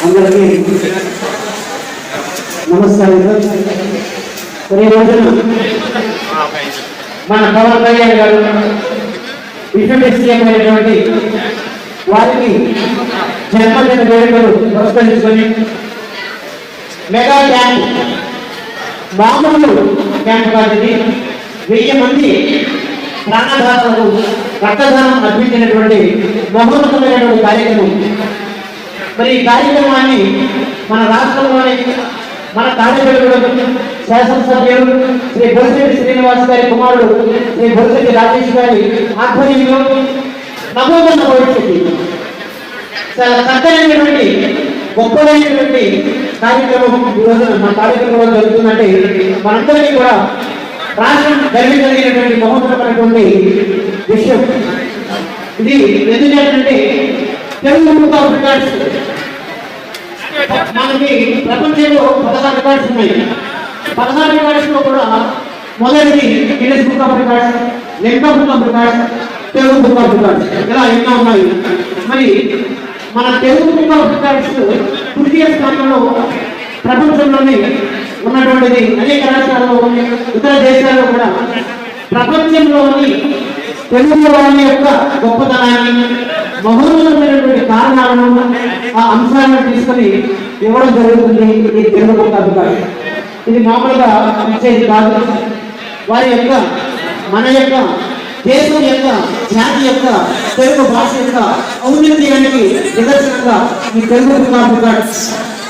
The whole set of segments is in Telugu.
అందరికీ నమస్కారం. మరి రోజున మన పవన్ కళ్యాణ్ గారు డిప్యూటీ సీఎం అయినటువంటి వారికి జన్మదిన వేడుకలు పురస్కరించుకొని మెగా క్యాంప్ మామూలు క్యాంప్ కాదు వెయ్యి మంది ప్రాణదాతలకు రక్తదానం అర్పించినటువంటి మహోన్నతమైనటువంటి కార్యక్రమం మరి ఈ కార్యక్రమాన్ని మన రాష్ట్రంలోని మన కార్యకర్తలు శాసనసభ్యులు శ్రీ బొరిశెట్టి శ్రీనివాస్ గారి కుమారుడు శ్రీ బొరిశెట్టి రాజేష్ గారి ఆధ్వర్యంలో నమోదన్న భవిష్యత్తు. చాలా చక్కనైనటువంటి గొప్పదైనటువంటి కార్యక్రమం ఈరోజు మన కార్యక్రమంలో జరుగుతుందంటే మనందరికీ కూడా రాష్ట్రం గర్వించగలిగినటువంటి మహోత్సవమైనటువంటి విషయం. ఇది ఎందుకంటే తెలుగు బుక్ ఆఫ్ రికార్డ్స్ మనకి ప్రపంచంలో పదహారు రికార్డ్స్ ఉన్నాయి. పదహారు రికార్డ్స్లో కూడా మొదటిది Guinness book of records Limca book of records Telugu book of records ఇలా ఎన్నో ఉన్నాయి. మరి మన తెలుగు బుక్ ఆఫ్ రికార్డ్స్ తృతీయ స్థానంలో ప్రపంచంలోనే ఉన్నటువంటిది. అనేక రాష్ట్రాల్లో ఇతర దేశాల్లో కూడా ప్రపంచంలోని తెలుగు వాళ్ళ యొక్క గొప్పతనాన్ని మహోన్నతమైనటువంటి కారణాలను ఆ అంశాలను తీసుకొని ఇవ్వడం జరుగుతుంది. ఈ తెలుగు ఇది మామూలుగా ఇచ్చేది కాదు. వారి యొక్క మన యొక్క దేశం యొక్క జాతి యొక్క తెలుగు భాష యొక్క ఔన్నత్యానికి నిదర్శనంగా ఈ తెలుగు బుక్ ఆఫ్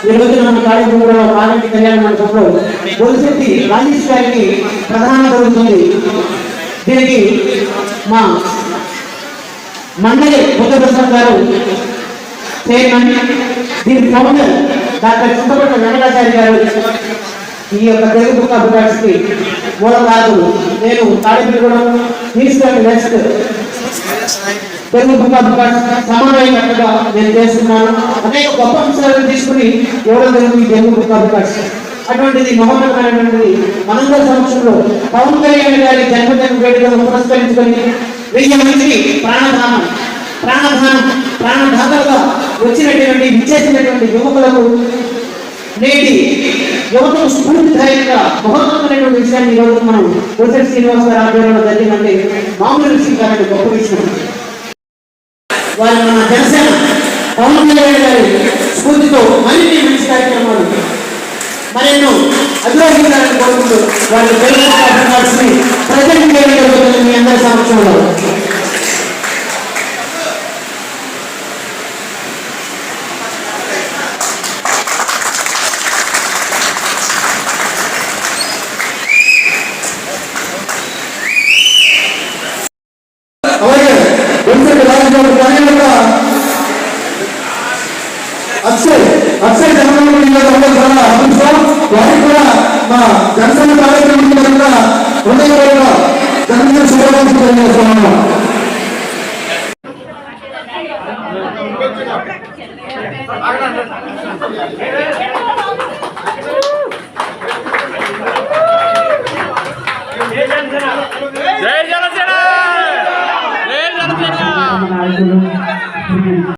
ఈ రోజు మన కార్యక్రమంలో కాలంటి కళ్యాణ మండపంలో బొలిశెట్టి రాజేష్ గారికి ప్రధాన జరుగుతుంది దీనికి మా మండలి బుద్ధప్రసాద్ గారు. చైర్మన్ దీని ఫౌండర్ డాక్టర్ చింతపట్ల వెంకటాచారి గారు. ఈ యొక్క తెలుగు బుక్ ఆఫ్ రికార్డ్స్కి మూలకారులు నేను తాడిపిగూడెం తీసుకెళ్ళి next Telugu book of records సమానమైనట్టుగా నేను చేస్తున్నాను. అనేక గొప్ప అంశాలను తీసుకుని ఇవ్వడం జరిగింది ఈ తెలుగు బుక్ ఆఫ్ రికార్డ్స్ అటువంటిది మహోన్నతమైనటువంటిది మనందరి సంవత్సరంలో పవన్ కళ్యాణ్ గారి జన్మదిన వేడుకలను పురస్కరించుకొని వెయ్యి మందికి ప్రాణధానం ప్రాణధానం ప్రాణధాతలుగా వచ్చినటువంటి విచ్చేసినటువంటి యువకులకు నేటి యువతకు స్ఫూర్తిదాయకంగా మహోన్నతమైనటువంటి విషయాన్ని ఈరోజు మనం కోసరి శ్రీనివాస గారి ఆధ్వర్యంలో జరిగిందంటే మామూలు విషయం కాదండి గొప్ప విషయం. వారు మన జనసేన పవన్ కళ్యాణ్ గారి స్ఫూర్తితో మరిన్ని మంచి కార్యక్రమాలు మరెన్నో అభివృద్ధి కోరుకుంటూ వారిని ప్రజలకు ప్రజెంట్ మీ అందరి సమక్షంలో. జగన్మోహన్ అందరూ చాలా వారికి కూడా మా జనసేన కార్యక్రమం హృదయపూర్వక శుభాకాంక్షలు